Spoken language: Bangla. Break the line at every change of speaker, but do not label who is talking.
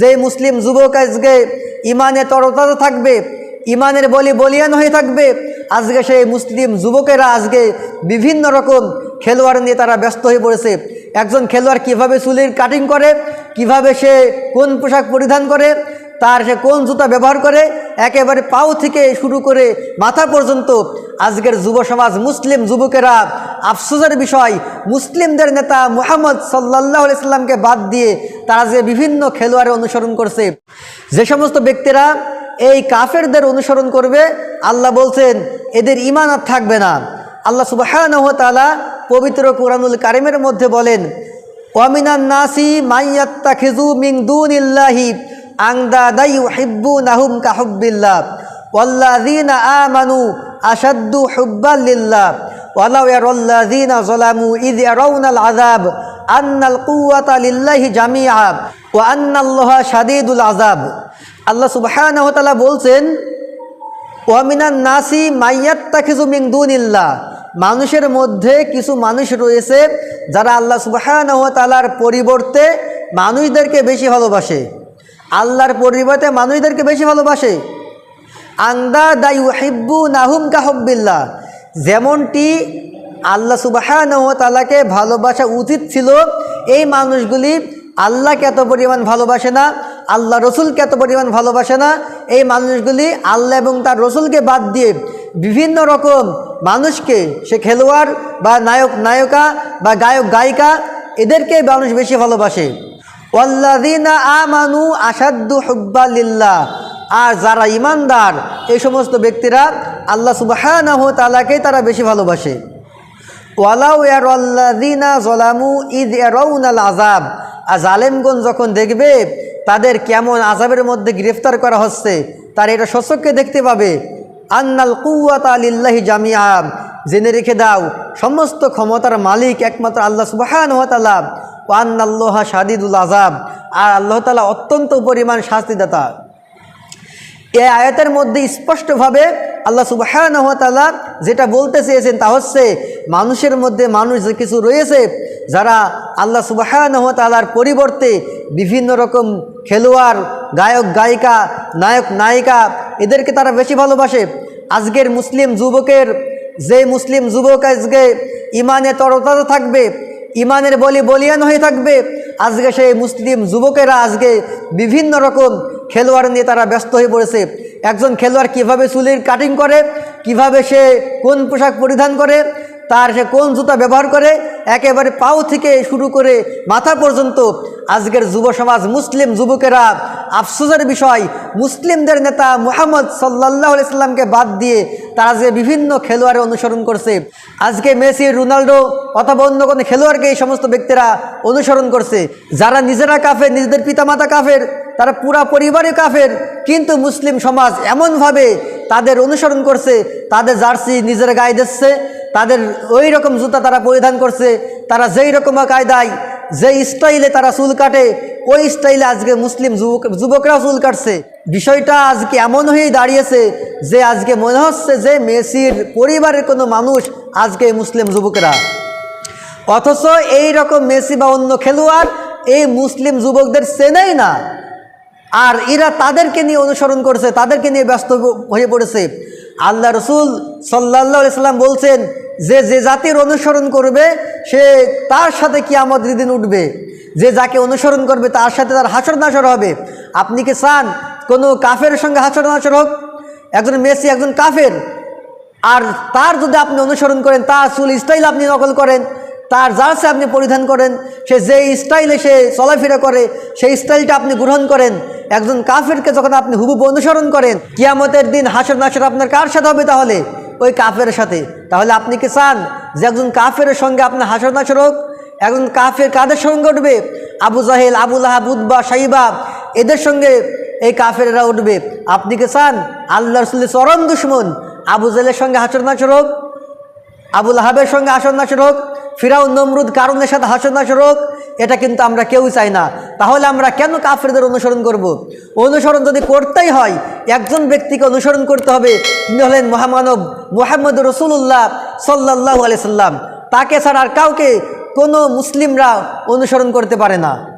যে মুসলিম যুবক আজকে ইমানে তরতাজা থাকবে, ইমানের বলি বলিয়ান হয়ে থাকবে, আজকে সেই মুসলিম যুবকেরা আজকে বিভিন্ন রকম খেলোয়াড় নিয়ে তারা ব্যস্ত হয়ে পড়েছে। একজন খেলোয়াড় কীভাবে চুলের কাটিং করে, কীভাবে সে কোন পোশাক পরিধান করে, তার সে কোন জুতা ব্যবহার করে, একেবারে পাও থেকে শুরু করে মাথা পর্যন্ত আজকের যুব সমাজ মুসলিম যুবকেরা আফসোসের বিষয়, মুসলিমদের নেতা মুহাম্মদ সাল্লাহ ইসলামকে বাদ দিয়ে তারা যে বিভিন্ন খেলোয়াড়ের অনুসরণ করছে। যে সমস্ত ব্যক্তিরা এই কাফেরদের অনুসরণ করবে, আল্লাহ বলছেন, এদের ইমান আর থাকবে না। আল্লাহ সুবাহ পবিত্র কোরআনুল কারিমের মধ্যে বলেন, ওয়ামিনান নাসি মাইয়াত্তা খেজু মিং ইল্লাহি আংদা দাইউ হিব্বু নাহুম কাহব্বিল্লাহ। ওয়াল্লাযীনা আমানু আশাদ্দু হুব্বাল লিল্লাহ। ওয়ালাউ ইয়ারাল্লাযীনা যালামু ওয়া শাদীদুল আল্লাহ সুবহানাহু ওয়া বলছেন ওয়ামিনান নাসি মাইয়াত্তা খিজু মিং দুনিল্লাহ। মানুষের মধ্যে কিছু মানুষ রয়েছে যারা আল্লাহ সুবাহান তালার পরিবর্তে মানুষদেরকে বেশি ভালোবাসে। আল্লাহর পরিবর্তে মানুষদেরকে বেশি ভালোবাসে। আংদা দায়ু হিব্বু নাহুম কাহব্বিল্লা যেমনটি আল্লাহ সুবাহান তালাকে ভালোবাসা উচিত ছিল, এই মানুষগুলি আল্লাহকে এত পরিমাণ ভালোবাসে না, আল্লাহ রসুলকে এত পরিমাণ ভালোবাসে না, এই মানুষগুলি আল্লাহ এবং তার রসুলকে বাদ দিয়ে বিভিন্ন রকম মানুষকে, সে খেলোয়াড় বা নায়ক, নায়িকা বা গায়ক, গায়িকা, এদেরকে মানুষ বেশি ভালোবাসে। ওয়াল্লাদিনা আসাদ্দু হুব্বা লিল্লাহ আর যারা ইমানদার, এই সমস্ত ব্যক্তিরা আল্লাহ সুবাহ তালাকেই তারা বেশি ভালোবাসে। ওয়ালাউ ইয়ারাল্লাযিনা জলামু ইদ ইয়ারাউনাল আযাব। আর জালেমগঞ্জ যখন দেখবে তাদের কেমন আজাবের মধ্যে গ্রেফতার করা হচ্ছে, তার এটা শস্যকে দেখতে পাবে। আন্নাল কুয়াত আলিল্লাহি জামিয়া জেনে রেখে দাও, সমস্ত ক্ষমতার মালিক একমাত্র আল্লাহ সুবাহান তালা ও আন্নাল্লাহা সাদিদুল আজাব আর আল্লাহ তালা অত্যন্ত পরিমাণ শাস্তিদাতা। এই আয়াতের মধ্যে স্পষ্টভাবে আল্লাহ সুবাহানহতালা যেটা বলতে চেয়েছেন তা হচ্ছে, মানুষের মধ্যে মানুষ যে কিছু রয়েছে, যারা আল্লাহ সুবাহানহতালার পরিবর্তে বিভিন্ন রকম খেলোয়াড়, গায়ক, গায়িকা, নায়ক, নায়িকা, এদেরকে তারা বেশি ভালোবাসে। আজকের মুসলিম যুবকের, যে মুসলিম যুবক আজকে ইমানে তরতাজা থাকবে ইমানের বলি বলিয়ান হয়ে থাকবে, আজকে সেই মুসলিম যুবকেরা আজকে বিভিন্ন রকম খেলোয়াড় নিয়ে তারা ব্যস্ত হয়ে পড়েছে। একজন খেলোয়াড় কীভাবে চুলের কাটিং করে, কীভাবে সে কোন পোশাক পরিধান করে, তার সে কোন জুতা ব্যবহার করে, একেবারে পাও থেকে শুরু করে মাথা পর্যন্ত আজকের যুব সমাজ, মুসলিম যুবকেরা আফসোসের বিষয়, মুসলিমদের নেতা মোহাম্মদ সাল্লাহ ইসলামকে বাদ দিয়ে তারা যে বিভিন্ন খেলোয়াড়ের অনুসরণ করছে। আজকে মেসি রোনাল্ডো অথবা অন্য কোনো খেলোয়াড়কে এই সমস্ত ব্যক্তিরা অনুসরণ করছে। যারা নিজেরা কাফের, নিজেদের পিতামাতা কাফের তারা পুরা পরিবারই কাফের, কিন্তু মুসলিম সমাজ এমনভাবে তাদের অনুসরণ করছে, তাদের জার্সি নিজের গায়ে দিচ্ছে, তাদের ওই রকম জুতা তারা পরিধান করছে, তারা যেই রকম কায়দায় যে স্টাইলে তারা চুল কাটে, ওই স্টাইলে আজকে মুসলিম যুবক যুবকরাও চুল কাটছে। বিষয়টা আজকে এমন হয়েই দাঁড়িয়েছে যে আজকে মনে হচ্ছে যে মেসির পরিবারের কোনো মানুষ আজকে মুসলিম যুবকরা। অথচ এই রকম মেসি বা অন্য খেলোয়াড় এই মুসলিম যুবকদের চেনেই না। আর এরা তাদেরকে নিয়ে অনুসরণ করছে, তাদেরকে নিয়ে ব্যস্ত হয়ে পড়েছে। আল্লাহ রসুল সাল্লাহ সাল্লাম বলছেন যে যে জাতির অনুসরণ করবে, সে তার সাথে কি আমাদের দিন উঠবে। যে যাকে অনুসরণ করবে, তার সাথে তার হাসর নাসর হবে। আপনি কি চান কোনো কাফের সঙ্গে হাসর নাসর হোক? একজন মেসি, একজন কাফের। আর তার যদি আপনি অনুসরণ করেন, তার চুল স্টাইল আপনি নকল করেন তার জার্সি আপনি পরিধান করেন, সে যে স্টাইলে সে চলাফেরা করে, সেই স্টাইলটা আপনি গ্রহণ করেন। একজন কাফেরকে যখন আপনি হুবুব অনুসরণ করেন, কিয়ামতের দিন হাসর নাসর আপনার কার সাথে হবে তাহলে? ওই কাফের সাথে। তাহলে আপনি কি চান যে একজন কাফের সঙ্গে আপনার হাসর নাসর হোক? একজন কাফের কাদের সঙ্গে উঠবে? আবু জাহেল আবুল আহাব উদ্বা সাইবা, এদের সঙ্গে এই কাফেরা উঠবে। আপনি কি চান আল্লাহ রসুল্লি চরম দুশ্মন? আবু জাহেলের সঙ্গে হাসর নাসর হোক? আবুল আহাবের সঙ্গে হাসর নাসর হোক? ফিরাউন নমরুদ কারণের সাথে হাসনা নাসর হোক এটা কিন্তু আমরা কেউ চাই না। তাহলে আমরা কেন কাফেরদের অনুসরণ করব। অনুসরণ যদি করতেই হয়, একজন ব্যক্তিকে অনুসরণ করতে হবে। তিনি হলেন মহামানব মোহাম্মদ রসুল্লাহ সাল্লাহ আলিয়াল্লাম তাকে ছাড়া আর কাউকে কোনো মুসলিমরা অনুসরণ করতে পারে না।